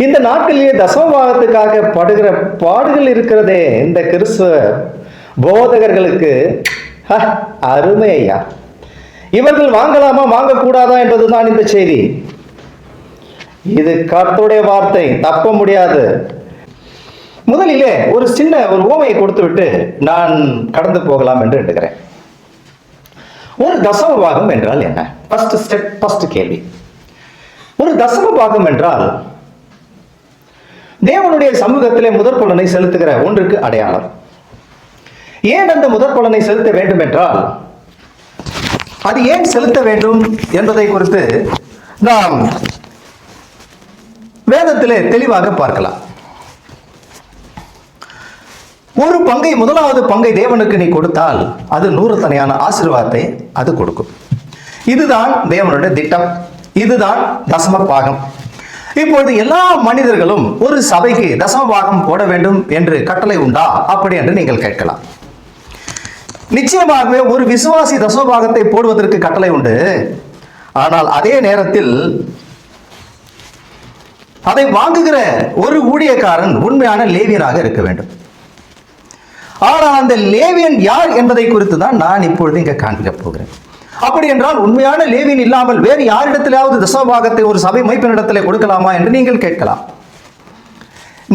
இந்த நாட்களிலே தசமபாகத்துக்காக படுகிற பாடுகள் இருக்கிறதே இந்த கிறிஸ்துவ போதகர்களுக்கு ஹ, அருமை ஐயா. இவர்கள் வாங்கலாமா வாங்கக்கூடாதா என்பதுதான் இந்த செய்தி. இது கர்த்தருடைய வார்த்தை தப்ப முடியாது. முதலிலே ஒரு சின்ன ஒரு ஓமையை கொடுத்து விட்டு நான் கடந்து போகலாம் என்று எடுக்கிறேன் ஒரு தசம பாகம் என்றால் என்ன? ஃபர்ஸ்ட் ஸ்டெப் ஃபர்ஸ்ட் கேள்வி. ஒரு தசம பாகம் என்றால் தேவனுடைய சமூகத்திலே முதற் பலனை செலுத்துகிற ஒன்றுக்கு அடையாளம். ஏன் அந்த முதற் பலனை செலுத்த வேண்டும் என்றால் அது ஏன் செலுத்த வேண்டும் என்பதை குறித்து நாம் வேதத்திலே தெளிவாக பார்க்கலாம். ஒரு பங்கை முதலாவது பங்கை தேவனுக்கு நீ கொடுத்தால் அது நூறு தனியான ஆசீர்வாதத்தை அது கொடுக்கும். இதுதான் தேவனுடைய திட்டம். இதுதான் தசம பாகம். இப்பொழுது எல்லா மனிதர்களும் ஒரு சபைக்கு தசமபாகம் போட வேண்டும் என்று கட்டளை உண்டா? அப்படி என்று நீங்கள் கேட்கலாம். நிச்சயமாகவே ஒரு விசுவாசி தசமபாகத்தை போடுவதற்கு கட்டளை உண்டு. ஆனால் அதே நேரத்தில் அதை வாங்குகிற ஒரு ஊழியக்காரன் உண்மையான லேவியனாக இருக்க வேண்டும். ஆனால் அந்த லேவியன் யார் என்பதை குறித்து தான் நான் இப்பொழுது இங்கே காண்பிக்க போகிறேன். அப்படி என்றால் உண்மையான லேவியன் இல்லாமல் வேறு யாரிடத்திலாவது தசமபாகத்தை ஒரு சபை மைப்பினிடத்திலே கொடுக்கலாமா என்று நீங்கள் கேட்கலாம்.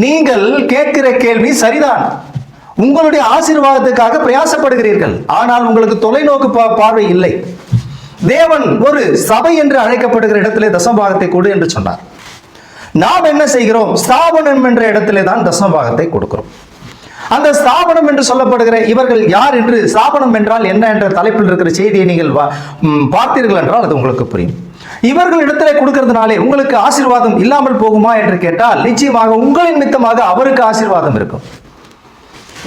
நீங்கள் கேட்கிற கேள்வி சரிதான். உங்களுடைய ஆசீர்வாதத்துக்காக பிரயாசப்படுகிறீர்கள். ஆனால் உங்களுக்கு தொலைநோக்கு பார்வை இல்லை. தேவன் ஒரு சபை என்று அழைக்கப்படுகிற இடத்திலே தசமபாகத்தை கொடு என்று சொன்னார். நாம் என்ன செய்கிறோம்? ஸ்தாபனம் என்ற இடத்திலே தான் தசமபாகத்தை கொடுக்கிறோம். அந்த ஸ்தாபனம் என்று சொல்லப்படுகிற இவர்கள் யார் என்று ஸ்தாபனம் என்றால் என்ன என்ற தலைப்பில் இருக்கிற செய்தியை நீங்கள் பார்த்தீர்கள் என்றால் அது உங்களுக்கு புரியும். இவர்கள் இடத்திலே கொடுக்கறதுனாலே உங்களுக்கு ஆசீர்வாதம் இல்லாமல் போகுமா என்று கேட்டால் நிச்சயமாக உங்களின் மித்தமாக அவருக்கு ஆசீர்வாதம் இருக்கும்.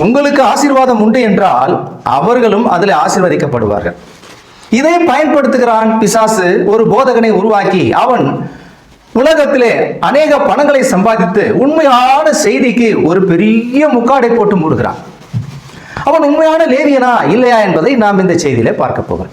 உங்களுக்கு ஆசீர்வாதம் உண்டு என்றால் அவர்களும் அதில் ஆசீர்வதிக்கப்படுவார்கள். இதை பயன்படுத்துகிறான் பிசாசு ஒரு போதகனை உருவாக்கி அவன் உலகத்திலே அநேக பணங்களை சம்பாதித்து உண்மையான செய்திக்கு ஒரு பெரிய முக்காடை போட்டு மூடுகிறான். அவன் உண்மையான லேவியனா இல்லையா என்பதை நாம் இந்த செய்தியிலே பார்க்க போகிறோம்.